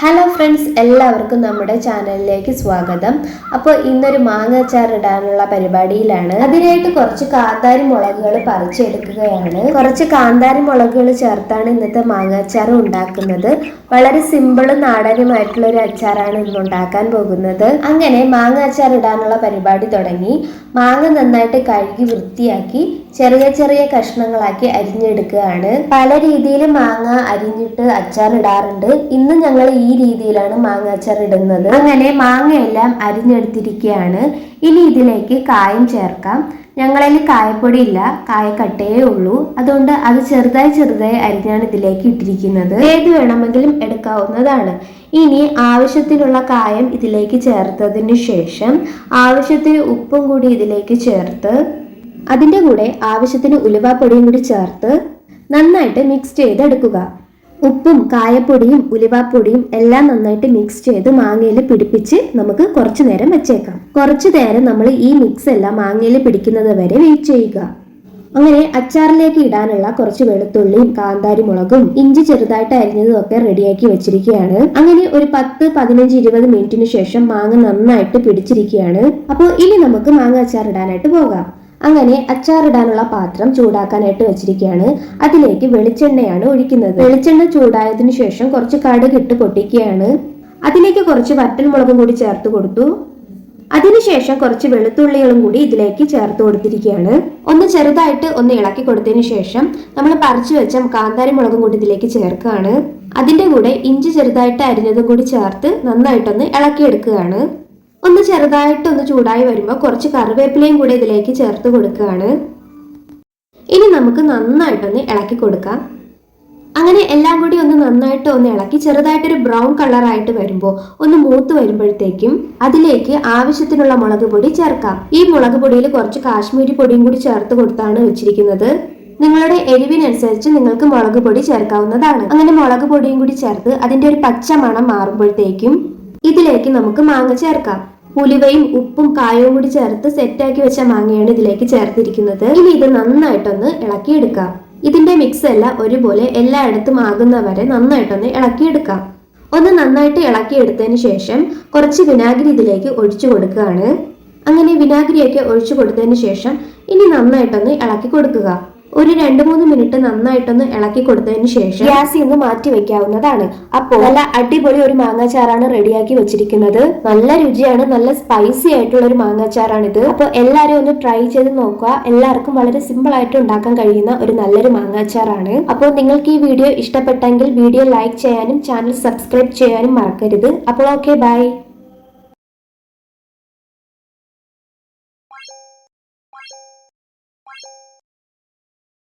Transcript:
Hello friends എല്ലാവർക്കും നമ്മുടെ ചാനലിലേക്ക് സ്വാഗതം. അപ്പോൾ ഇന്നൊരു മാങ്ങ അച്ചാർ ഇടാനുള്ള പരിപാടിയിലാണ്. അതിനായിട്ട് കുറച്ച് കാന്താരി മുളകുകൾ പറിച്ചെടുക്കുകയാണ്. കുറച്ച് കാന്താരി മുളകുകൾ ചേർത്താണ് ഇന്നത്തെ മാങ്ങ അച്ചാർ ഉണ്ടാക്കുന്നത്. വളരെ സിമ്പിളും നാടനുമായിട്ടുള്ള ഒരു അച്ചാറാണ് ഇന്ന് ഉണ്ടാക്കാൻ പോകുന്നത്. അങ്ങനെ മാങ്ങ അച്ചാർ ഇടാനുള്ള പരിപാടി തുടങ്ങി. മാങ്ങ നന്നായിട്ട് കഴുകി വൃത്തിയാക്കി ചെറിയ ചെറിയ കഷ്ണങ്ങളാക്കി അരിഞ്ഞെടുക്കുകയാണ്. പല രീതിയിൽ മാങ്ങ അരിഞ്ഞിട്ട് അച്ചാർ ഇടാറുണ്ട് ഇന്ന് ഞങ്ങൾ ഈ രീതിയിലാണ് മാങ്ങ അച്ചാർ ഇടുന്നത്. അങ്ങനെ മാങ്ങയെല്ലാം അരിഞ്ഞെടുത്തിരിക്കുകയാണ്. ഇനി ഇതിലേക്ക് കായം ചേർക്കാം. ഞങ്ങളിൽ കായപ്പൊടി ഇല്ല കായക്കട്ടയേ ഉള്ളൂ. അതുകൊണ്ട് അത് ചെറുതായി ചെറുതായി അരിഞ്ഞാണ് ഇതിലേക്ക് ഇട്ടിരിക്കുന്നത്. ഏത് വേണമെങ്കിലും എടുക്കാവുന്നതാണ്. ഇനി ആവശ്യത്തിനുള്ള കായം ഇതിലേക്ക് ചേർത്തതിന് ശേഷം ആവശ്യത്തിന് ഉപ്പും കൂടി ഇതിലേക്ക് ചേർത്ത് അതിന്റെ കൂടെ ആവശ്യത്തിന് ഉലുവാപ്പൊടിയും കൂടി ചേർത്ത് നന്നായിട്ട് മിക്സ് ചെയ്തെടുക്കുക. ഉപ്പും കായപ്പൊടിയും ഉലുവാപ്പൊടിയും എല്ലാം നന്നായിട്ട് മിക്സ് ചെയ്ത് മാങ്ങയിൽ പിടിപ്പിച്ച് നമുക്ക് കുറച്ചു നേരം വെച്ചേക്കാം. കുറച്ചു നേരം നമ്മൾ ഈ മിക്സ് എല്ലാം മാങ്ങയിൽ പിടിക്കുന്നത് വരെ വെയിറ്റ് ചെയ്യുക. അങ്ങനെ അച്ചാറിലേക്ക് ഇടാനുള്ള കുറച്ച് വെളുത്തുള്ളിയും കാന്താരി മുളകും ഇഞ്ചി ചെറുതായിട്ട് അരിഞ്ഞതും ഒക്കെ റെഡിയാക്കി വെച്ചിരിക്കുകയാണ്. അങ്ങനെ ഒരു പത്ത് പതിനഞ്ച് ഇരുപത് മിനിറ്റിന് ശേഷം മാങ്ങ നന്നായിട്ട് പിടിച്ചിരിക്കുകയാണ്. അപ്പോൾ ഇനി നമുക്ക് മാങ്ങ അച്ചാർ ഇടാനായിട്ട് പോകാം. അങ്ങനെ അച്ചാറിടാനുള്ള പാത്രം ചൂടാക്കാനായിട്ട് വെച്ചിരിക്കുകയാണ്. അതിലേക്ക് വെളിച്ചെണ്ണയാണ് ഒഴിക്കുന്നത്. വെളിച്ചെണ്ണ ചൂടായതിനു ശേഷം കുറച്ച് കടുക് ഇട്ട് പൊട്ടിക്കുകയാണ്. അതിലേക്ക് കുറച്ച് വറ്റൽമുളകും കൂടി ചേർത്ത് കൊടുത്തു. അതിനുശേഷം കുറച്ച് വെളുത്തുള്ളികളും കൂടി ഇതിലേക്ക് ചേർത്ത് കൊടുത്തിരിക്കുകയാണ്. ഒന്ന് ചെറുതായിട്ട് ഒന്ന് ഇളക്കി കൊടുത്തതിന് ശേഷം നമ്മൾ പറിച്ചു വെച്ച കാന്താരി മുളകും കൂടി ഇതിലേക്ക് ചേർക്കുകയാണ്. അതിന്റെ കൂടെ ഇഞ്ചി ചെറുതായിട്ട് അരിഞ്ഞതും കൂടി ചേർത്ത് നന്നായിട്ടൊന്ന് ഇളക്കിയെടുക്കുകയാണ്. ഒന്ന് ചെറുതായിട്ട് ഒന്ന് ചൂടായി വരുമ്പോൾ കുറച്ച് കറിവേപ്പിലയും കൂടി ഇതിലേക്ക് ചേർത്ത് കൊടുക്കുകയാണ്. ഇനി നമുക്ക് നന്നായിട്ടൊന്ന് ഇളക്കി കൊടുക്കാം. അങ്ങനെ എല്ലാം കൂടി ഒന്ന് നന്നായിട്ട് ഒന്ന് ഇളക്കി ചെറുതായിട്ടൊരു ബ്രൗൺ കളറായിട്ട് വരുമ്പോൾ ഒന്ന് മൂത്ത് വരുമ്പോഴത്തേക്കും അതിലേക്ക് ആവശ്യത്തിനുള്ള മുളക് പൊടി ചേർക്കാം. ഈ മുളക് പൊടിയിൽ കുറച്ച് കാശ്മീരി പൊടിയും കൂടി ചേർത്ത് കൊടുത്താണ് വെച്ചിരിക്കുന്നത്. നിങ്ങളുടെ എരിവിനനുസരിച്ച് നിങ്ങൾക്ക് മുളക് പൊടി ചേർക്കാവുന്നതാണ്. അങ്ങനെ മുളക് പൊടിയും കൂടി ചേർത്ത് അതിന്റെ ഒരു പച്ച മണം മാറുമ്പോഴത്തേക്കും ഇതിലേക്ക് നമുക്ക് മാങ്ങ ചേർക്കാം. ഉലുവയും ഉപ്പും കായവും കൂടി ചേർത്ത് സെറ്റാക്കി വെച്ച മാങ്ങയാണ് ഇതിലേക്ക് ചേർത്തിരിക്കുന്നത്. ഇനി ഇത് നന്നായിട്ടൊന്ന് ഇളക്കിയെടുക്കാം. ഇതിന്റെ മിക്സ് എല്ലാം ഒരുപോലെ എല്ലായിടത്തും ആകുന്ന വരെ നന്നായിട്ടൊന്ന് ഇളക്കിയെടുക്കാം. ഒന്ന് നന്നായിട്ട് ഇളക്കിയെടുത്തതിന് ശേഷം കുറച്ച് വിനാഗിരി ഇതിലേക്ക് ഒഴിച്ചു കൊടുക്കുകയാണ്. അങ്ങനെ വിനാഗിരിയൊക്കെ ഒഴിച്ചു കൊടുത്തതിന് ശേഷം ഇനി നന്നായിട്ടൊന്ന് ഇളക്കി കൊടുക്കുക. ഒരു രണ്ട് മൂന്ന് മിനിറ്റ് നന്നായിട്ടൊന്ന് ഇളക്കി കൊടുത്തതിന് ശേഷം ഗ്യാസിൽ നിന്ന് മാറ്റി വെക്കാവുന്നതാണ്. അപ്പോൾ നല്ല അടിപൊളി ഒരു മാങ്ങാച്ചാറാണ് റെഡിയാക്കി വെച്ചിരിക്കുന്നത്. നല്ല രുചിയാണ് നല്ല സ്പൈസി ആയിട്ടുള്ള ഒരു മാങ്ങാച്ചാറാണിത്. അപ്പോൾ എല്ലാരും ഒന്ന് ട്രൈ ചെയ്ത് നോക്കുക. എല്ലാവർക്കും വളരെ സിമ്പിൾ ആയിട്ട് ഉണ്ടാക്കാൻ കഴിയുന്ന ഒരു നല്ലൊരു മാങ്ങാച്ചാറാണ്. അപ്പോൾ നിങ്ങൾക്ക് ഈ വീഡിയോ ഇഷ്ടപ്പെട്ടെങ്കിൽ വീഡിയോ ലൈക്ക് ചെയ്യാനും ചാനൽ സബ്സ്ക്രൈബ് ചെയ്യാനും മറക്കരുത്. അപ്പോൾ ഓക്കെ ബൈ